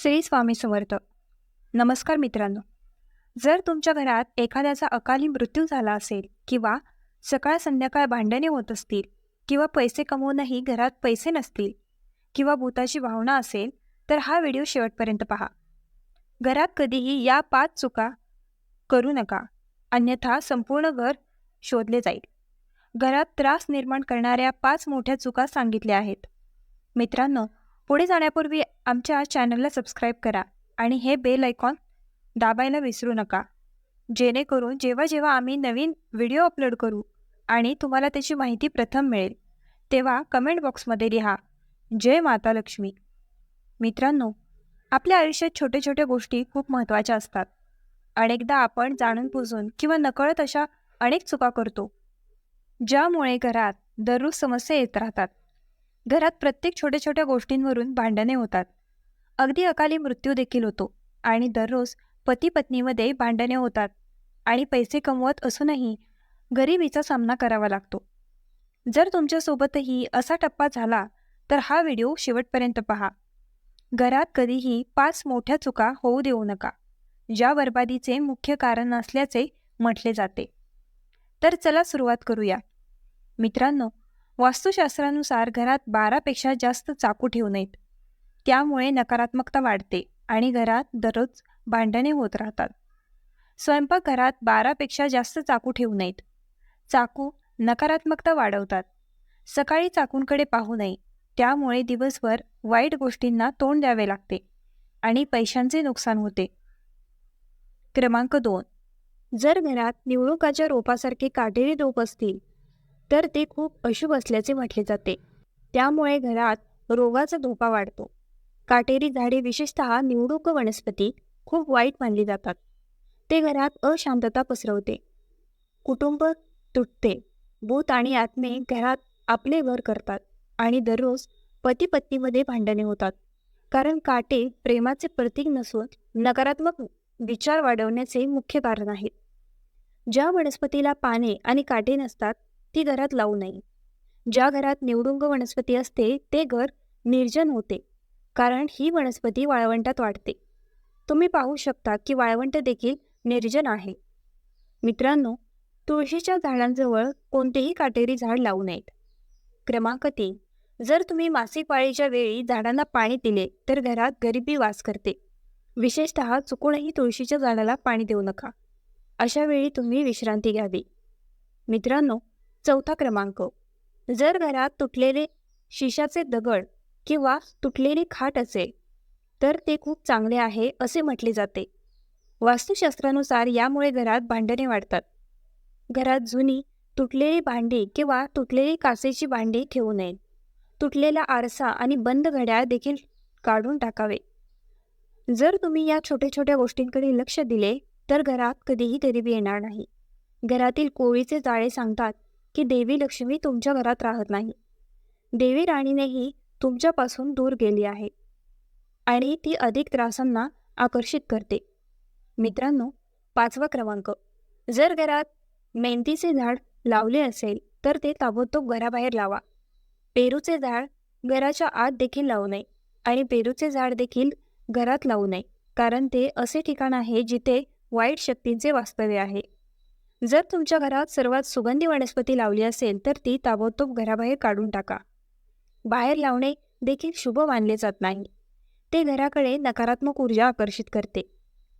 श्री स्वामी समर्थ. नमस्कार मित्रांनो. जर तुमच्या घरात एखाद्याचा अकाली मृत्यू झाला असेल किंवा सकाळ संध्याकाळ भांडणे होत असतील किंवा पैसे कमवूनही घरात पैसे नसतील किंवा भूताची भावना असेल तर हा व्हिडिओ शेवटपर्यंत पहा. घरात कधीही या पाच चुका करू नका. अन्यथा संपूर्ण घर शोधले जाईल. घरात त्रास निर्माण करणाऱ्या पाच मोठ्या चुका सांगितल्या आहेत. मित्रांनो पुढे जाण्यापूर्वी आमच्या चॅनलला सबस्क्राईब करा आणि हे बेल ऐकॉन दाबायला विसरू नका. जेणेकरून जेव्हा जेव्हा आम्ही नवीन व्हिडिओ अपलोड करू आणि तुम्हाला त्याची माहिती प्रथम मिळेल तेव्हा कमेंट बॉक्समध्ये लिहा. जय माता लक्ष्मी. मित्रांनो आपल्या आयुष्यात छोट्या छोट्या गोष्टी खूप महत्त्वाच्या असतात. अनेकदा आपण जाणून बुजून किंवा नकळत अशा अनेक चुका करतो ज्यामुळे घरात दररोज समस्या येत राहतात. घरात प्रत्येक छोट्या छोट्या गोष्टींवरून भांडणे होतात. अगदी अकाली मृत्यू देखील होतो आणि दररोज पती पत्नीमध्ये भांडणे होतात आणि पैसे कमवत असूनही गरिबीचा सामना करावा लागतो. जर तुमच्यासोबतही असा टप्पा झाला तर हा व्हिडिओ शेवटपर्यंत पहा. घरात कधीही पाच मोठ्या चुका होऊ देऊ नका ज्या बर्बादीचे मुख्य कारण असल्याचे म्हटले जाते. तर चला सुरुवात करूया. मित्रांनो वास्तुशास्त्रानुसार घरात बारापेक्षा जास्त चाकू ठेवू नयेत. त्यामुळे नकारात्मकता वाढते आणि घरात दररोज भांडणे होत राहतात. स्वयंपाकघरात बारापेक्षा जास्त चाकू ठेवू नयेत. चाकू नकारात्मकता वाढवतात. सकाळी चाकूंकडे पाहू नये. त्यामुळे दिवसभर वाईट गोष्टींना तोंड द्यावे लागते आणि पैशांचे नुकसान होते. क्रमांक दोन. जर घरात निवडणुकाच्या रोपासारखे काटेरी रोप असतील तर ते खूप अशुभ असल्याचे म्हटले जाते. त्यामुळे घरात रोगाचा धोका वाढतो. काटेरी झाडे विशेषतः निवडूक वनस्पती खूप वाईट मानली जातात. ते घरात अशांतता पसरवते. कुटुंब तुटते. भूत आणि आत्मे घरात आपले घर करतात आणि दररोज पती पत्नीमध्ये भांडणे होतात. कारण काटे प्रेमाचे प्रतीक नसून नकारात्मक विचार वाढवण्याचे मुख्य कारण आहेत. ज्या वनस्पतीला पाने आणि काटे नसतात ती घरात लावू नये. ज्या घरात निवडुंग वनस्पती असते ते घर निर्जन होते कारण ही वनस्पती वाळवंटात वाढते. तुम्ही पाहू शकता की वाळवंट देखील निर्जन आहे. मित्रांनो तुळशीच्या झाडांजवळ कोणतेही काटेरी झाड लावू नयेत. क्रमांक तीन. जर तुम्ही मासिक पाळीच्या वेळी झाडांना पाणी दिले तर घरात गरिबी वास करते. विशेषतः चुकूनही तुळशीच्या झाडाला पाणी देऊ नका. अशा वेळी तुम्ही विश्रांती घ्यावी. मित्रांनो चौथा क्रमांक. जर घरात तुटलेले शिशाचे दगड किंवा तुटलेली खाट असेल तर ते खूप चांगले आहे असे म्हटले जाते. वास्तुशास्त्रानुसार यामुळे घरात भांडणे वाढतात. घरात जुनी तुटलेली भांडी किंवा तुटलेली काचेची भांडी ठेवू नये. तुटलेला आरसा आणि बंद घड्याळ देखील काढून टाकावे. जर तुम्ही या छोट्या छोट्या गोष्टींकडे लक्ष दिले तर घरात कधीही गरिबी येणार नाही. घरातील कोळीचे जाळे सांगतात की देवी लक्ष्मी तुमच्या घरात राहत नाही. देवी राणीनेही तुमच्यापासून दूर गेली आहे. आणि ती अधिक त्रासांना आकर्षित करते. मित्रांनो पाचवा क्रमांक. जर घरात मेहंदीचे झाड लावले असेल तर ते ताबडतोब घराबाहेर लावा. पेरूचे झाड घराच्या आत देखील लावू नये आणि पेरूचे झाड देखील घरात लावू नये कारण ते असे ठिकाण आहे जिथे वाईट शक्तींचे वास्तव्य आहे. जर तुमच्या घरात सर्वात सुगंधी वनस्पती लावली असेल तर ती ताबडतोब घराबाहेर काढून टाका. बाहेर लावणे देखील शुभ मानले जात नाही. ते घराकडे नकारात्मक ऊर्जा आकर्षित करते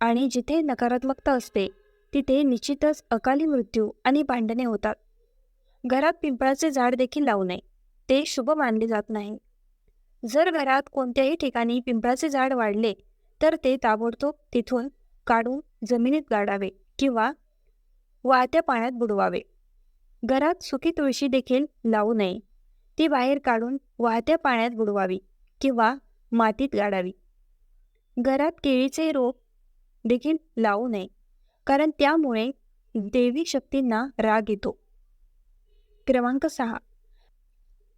आणि जिथे नकारात्मकता असते तिथे निश्चितच अकाली मृत्यू आणि भांडणे होतात. घरात पिंपळाचे झाड देखील लावू नये. ते शुभ मानले जात नाही. जर घरात कोणत्याही ठिकाणी पिंपळाचे झाड वाढले तर ते ताबडतोब तिथून काढून जमिनीत गाडावे किंवा वाहत्या पाण्यात बुडवावे. घरात सुकी तुळशी देखील लावू नये. ती बाहेर काढून वाहत्या पाण्यात बुडवावी किंवा मातीत गाडावी. घरात केळीचे रोप देखील लावू नये कारण त्यामुळे देवी शक्तींना राग येतो. क्रमांक सहा.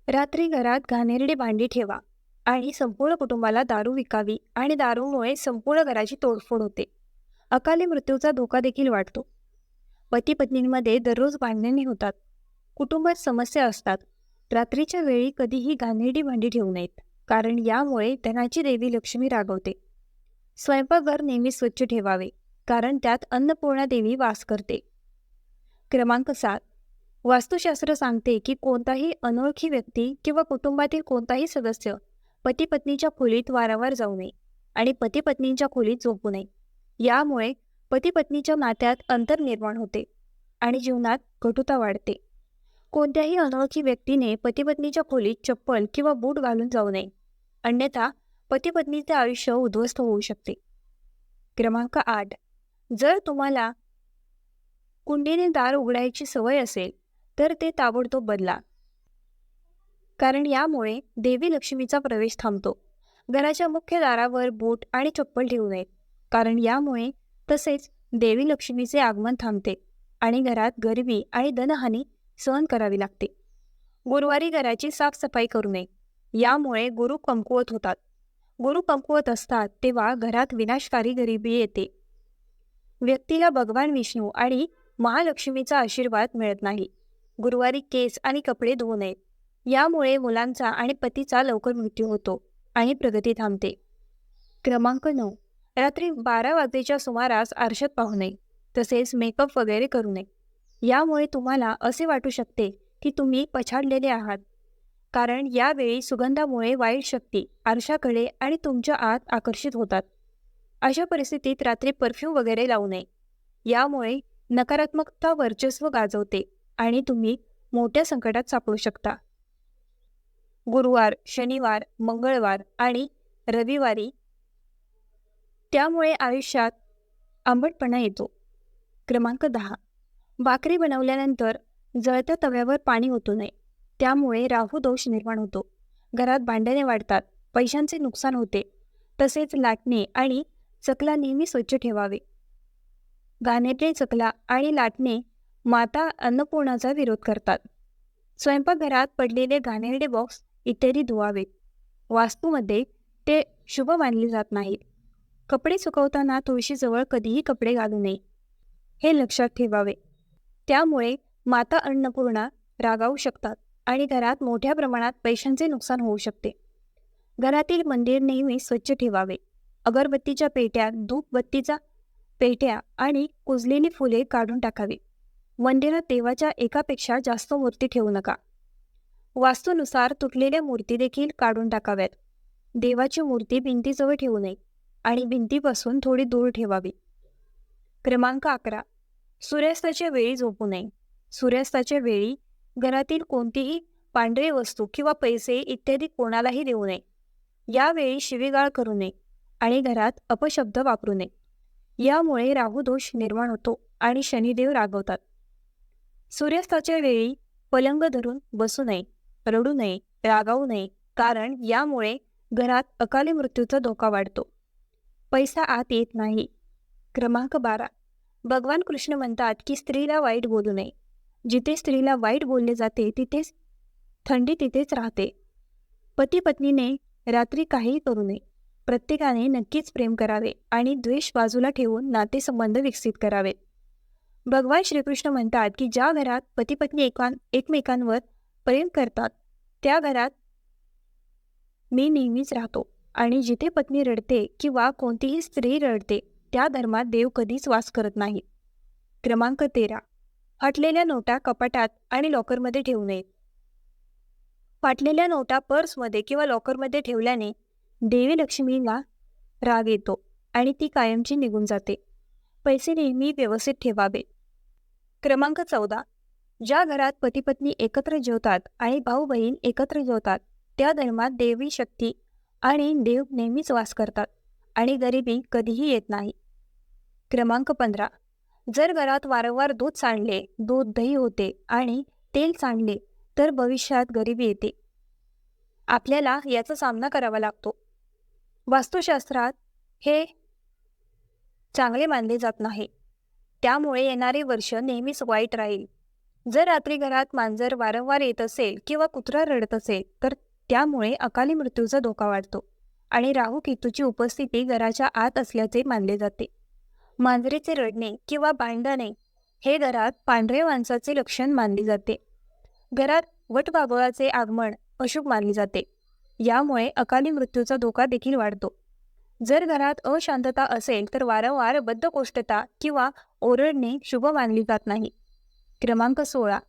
रात्री घरात घाणेरडी भांडी ठेवा आणि संपूर्ण कुटुंबाला दारू विकावी आणि दारूमुळे संपूर्ण घराची तोडफोड होते. अकाली मृत्यूचा धोका देखील वाढतो. पती पत्नींमध्ये दररोज भांडणे होतात. कुटुंबात समस्या असतात. रात्रीच्या वेळी कधीही घाणेरडी भांडी ठेवू नयेत कारण यामुळे धनाची देवी लक्ष्मी रागवते. स्वयंपाकघर नेहमी स्वच्छ ठेवावे कारण त्यात अन्नपूर्णा देवी वास करते. क्रमांक सात. वास्तुशास्त्र सांगते की कोणताही अनोळखी व्यक्ती किंवा कुटुंबातील कोणताही सदस्य पती पत्नीच्या खोलीत वारंवार जाऊ नये आणि पती पत्नींच्या खोलीत झोपू नये. यामुळे पती पत्नीच्या नात्यात अंतर निर्माण होते आणि जीवनात कटुता वाढते. कोणत्याही अनोळखी व्यक्तीने पती पत्नीच्या खोलीत चप्पल किंवा बूट घालून जाऊ नये. अन्यथा पती पत्नीचे आयुष्य उद्ध्वस्त होऊ शकते. क्रमांक आठ. जर तुम्हाला कुंडीने दार उघडायची सवय असेल तर ते ताबडतोब बदला. कारण यामुळे देवी लक्ष्मीचा प्रवेश थांबतो. घराच्या मुख्य दारावर बूट आणि चप्पल ठेवू नयेत कारण यामुळे तसेच देवी लक्ष्मीचे आगमन थांबते आणि घरात गरिबी आणि धनहानी सहन करावी लागते. गुरुवारी घराची साफसफाई करू नये. यामुळे गुरु कमकुवत होतात. गुरु कमकुवत असतात तेव्हा घरात विनाशकारी गरिबी येते. व्यक्तीला भगवान विष्णू आणि महालक्ष्मीचा आशीर्वाद मिळत नाही. गुरुवारी केस आणि कपडे धुवू नयेत यामुळे मुलांचा आणि पतीचा लवकर मृत्यू होतो आणि प्रगती थांबते. क्रमांक नऊ. रात्री बारा वाजेच्या सुमारास आरशात पाहू नये तसेच मेकअप वगैरे करू नये. यामुळे तुम्हाला असे वाटू शकते की तुम्ही पछाडलेले आहात. कारण यावेळी सुगंधामुळे वाईट शक्ती आरशाकडे आणि तुमच्या आत आकर्षित होतात. अशा परिस्थितीत रात्री परफ्यूम वगैरे लावू नये. यामुळे नकारात्मकता वर्चस्व गाजवते आणि तुम्ही मोठ्या संकटात सापडू शकता. गुरुवार शनिवार मंगळवार आणि रविवारी त्यामुळे आयुष्यात आंबटपणा येतो. क्रमांक दहा. भाकरी बनवल्यानंतर जळत्या तव्यावर पाणी होतो नये. त्यामुळे राहू दोष निर्माण होतो. घरात भांडणे वाढतात. पैशांचे नुकसान होते. तसेच लाटणे आणि चकला नेहमी स्वच्छ ठेवावे. घाणेरडे चकला आणि लाटणे माता अन्नपूर्णाचा विरोध करतात. स्वयंपाकघरात पडलेले घाणेरडे बॉक्स इत्यादी धुवावेत. वास्तूमध्ये ते शुभ मानले जात नाहीत. कपडे सुकवताना तुळशीजवळ कधीही कपडे घालू नये. हे लक्षात ठेवावे. त्यामुळे माता अन्नपूर्णा रागावू शकतात आणि घरात मोठ्या प्रमाणात पैशांचे नुकसान होऊ शकते. घरातील मंदिर नेहमी स्वच्छ ठेवावे. अगरबत्तीच्या पेट्यात धूपबत्तीचा पेट्या आणि कुजलेली फुले काढून टाकावी. मंदिरात देवाच्या एकापेक्षा जास्त मूर्ती ठेवू नका. वास्तूनुसार तुटलेल्या मूर्ती देखील काढून टाकाव्यात. देवाची मूर्ती भिंतीजवळ ठेवू नये. आणि भिंतीपासून थोडी दूर ठेवावी. क्रमांक अकरा. सूर्यास्ताच्या वेळी झोपू नये. सूर्यास्ताच्या वेळी घरातील कोणतीही पांढरी वस्तू किंवा पैसे इत्यादी कोणालाही देऊ नये. यावेळी शिवीगाळ करू नये आणि घरात अपशब्द वापरू नये. यामुळे राहुदोष निर्माण होतो आणि शनिदेव रागवतात. सूर्यास्ताच्या वेळी पलंग धरून बसू नये रडू नये रागावू नये कारण यामुळे घरात अकाली मृत्यूचा धोका वाढतो. पैसा आत येत नाही. क्रमांक बारा. भगवान कृष्ण म्हणतात की स्त्रीला वाईट बोलू नये. जिथे स्त्रीला वाईट बोलले जाते तिथेच थंडी तिथेच राहते. पती पत्नीने रात्री काहीही करू नये. प्रत्येकाने नक्कीच प्रेम करावे आणि द्वेष बाजूला ठेवून नातेसंबंध विकसित करावेत. भगवान श्रीकृष्ण म्हणतात की ज्या घरात पती पत्नी एकां एकमेकांवर प्रेम करतात त्या घरात मी नेहमीच राहतो. आणि जिथे पत्नी रडते किंवा कोणतीही स्त्री रडते त्या धर्मात देव कधीच वास करत नाही. क्रमांक तेरा. फाटलेल्या नोटा कपाटात आणि लॉकरमध्ये ठेवू नयेत फाटलेल्या नोटा पर्समध्ये किंवा लॉकरमध्ये ठेवल्याने देवी लक्ष्मीला राग येतो आणि ती कायमची निघून जाते. पैसे नेहमी व्यवस्थित ठेवावे. क्रमांक चौदा. ज्या घरात पती पत्नी एकत्र जेवतात आणि भाऊ बहीण एकत्र जेवतात त्या धर्मात देवी शक्ती आणि देव नेहमीच वास करतात आणि गरिबी कधीही येत नाही. क्रमांक पंधरा. जर घरात वारंवार दूध सांडले दूध दही होते आणि तेल सांडले तर भविष्यात गरिबी येते. आपल्याला याचा सामना करावा लागतो. वास्तुशास्त्रात हे चांगले मानले जात नाही. त्यामुळे येणारे वर्ष नेहमीच वाईट राहील. जर रात्री घरात मांजर वारंवार येत असेल किंवा कुत्रा रडत असेल तर त्यामुळे अकाली मृत्यूचा धोका वाढतो आणि राहू केतूची उपस्थिती घराच्या आत असल्याचे मानले जाते. मांजरीचे रडणे किंवा बांधणे हे घरात पांढरे माणसाचे लक्षण मानले जाते. घरात वटवाघळाचे आगमन अशुभ मानले जाते. यामुळे अकाली मृत्यूचा धोका देखील वाढतो. जर घरात अशांतता असेल तर वारंवार बद्धकोष्ठता किंवा ओरडणे शुभ मानली जात नाही. क्रमांक सोळा.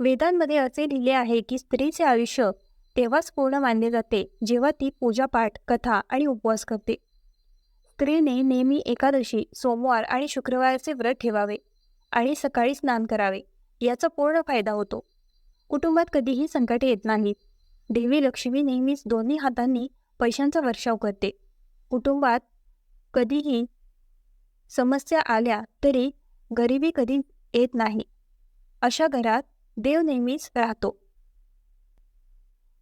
वेदांमध्ये असे लिहिले आहे की स्त्रीचे आयुष्य तेव्हाच पूर्ण मानले जाते जेव्हा ती पूजापाठ कथा आणि उपवास करते. स्त्रीने नेहमी एकादशी सोमवार आणि शुक्रवारचे व्रत ठेवावे आणि सकाळी स्नान करावे याचा पूर्ण फायदा होतो. कुटुंबात कधीही संकटे येत नाहीत. देवी लक्ष्मी नेहमीच दोन्ही हातांनी पैशांचा वर्षाव करते. कुटुंबात कधीही समस्या आल्या तरी गरिबी कधी येत नाही. अशा घरात देव नेहमीच राहतो.